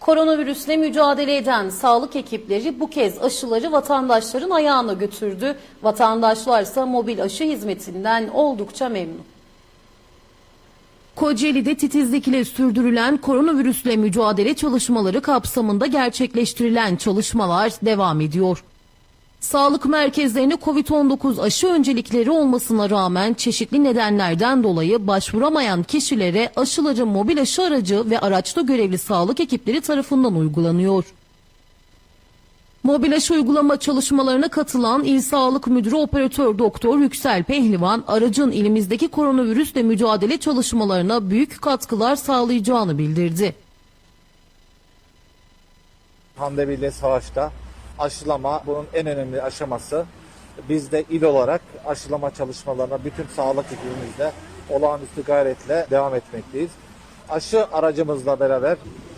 Koronavirüsle mücadele eden sağlık ekipleri bu kez aşıları vatandaşların ayağına götürdü. Vatandaşlarsa mobil aşı hizmetinden oldukça memnun. Kocaeli'de titizlikle sürdürülen koronavirüsle mücadele çalışmaları kapsamında gerçekleştirilen çalışmalar devam ediyor. Sağlık merkezlerine COVID-19 aşı öncelikleri olmasına rağmen çeşitli nedenlerden dolayı başvuramayan kişilere aşıları mobil aşı aracı ve araçta görevli sağlık ekipleri tarafından uygulanıyor. Mobil aşı uygulama çalışmalarına katılan İl Sağlık Müdürü Operatör Doktor Yüksel Pehlivan, aracın ilimizdeki koronavirüsle mücadele çalışmalarına büyük katkılar sağlayacağını bildirdi. pandemiyle savaşta aşılama bunun en önemli aşaması. Biz de il olarak aşılama çalışmalarına bütün sağlık ekibimizle olağanüstü gayretle devam etmekteyiz. Aşı aracımızla beraber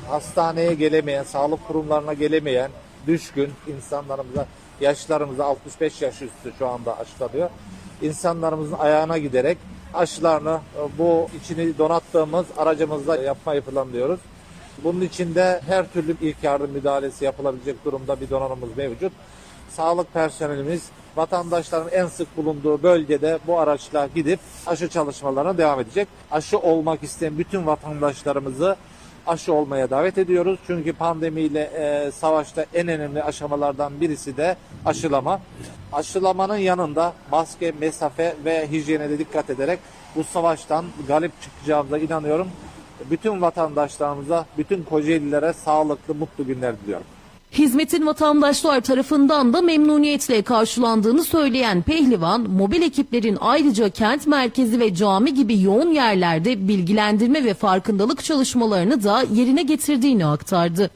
hastaneye gelemeyen, sağlık kurumlarına gelemeyen düşkün insanlarımıza, yaşlarımıza 65 yaş üstü şu anda aşılanıyor. İnsanlarımızın ayağına giderek aşılarını e, bu içini donattığımız aracımızla yapmayı planlıyoruz. Bunun için de her türlü ilk yardım müdahalesi yapılabilecek durumda bir donanımımız mevcut. Sağlık personelimiz vatandaşların en sık bulunduğu bölgede bu araçla gidip aşı çalışmalarına devam edecek. Aşı olmak isteyen bütün vatandaşlarımızı aşı olmaya davet ediyoruz. Çünkü pandemiyle e, savaşta en önemli aşamalardan birisi de aşılama. Aşılamanın yanında maske, mesafe ve hijyene de dikkat ederek bu savaştan galip çıkacağımıza inanıyorum. Bütün vatandaşlarımıza, bütün Kocaeli'lere sağlıklı, mutlu günler diliyorum. Hizmetin vatandaşlar tarafından da memnuniyetle karşılandığını söyleyen Pehlivan, mobil ekiplerin ayrıca kent merkezi ve cami gibi yoğun yerlerde bilgilendirme ve farkındalık çalışmalarını da yerine getirdiğini aktardı.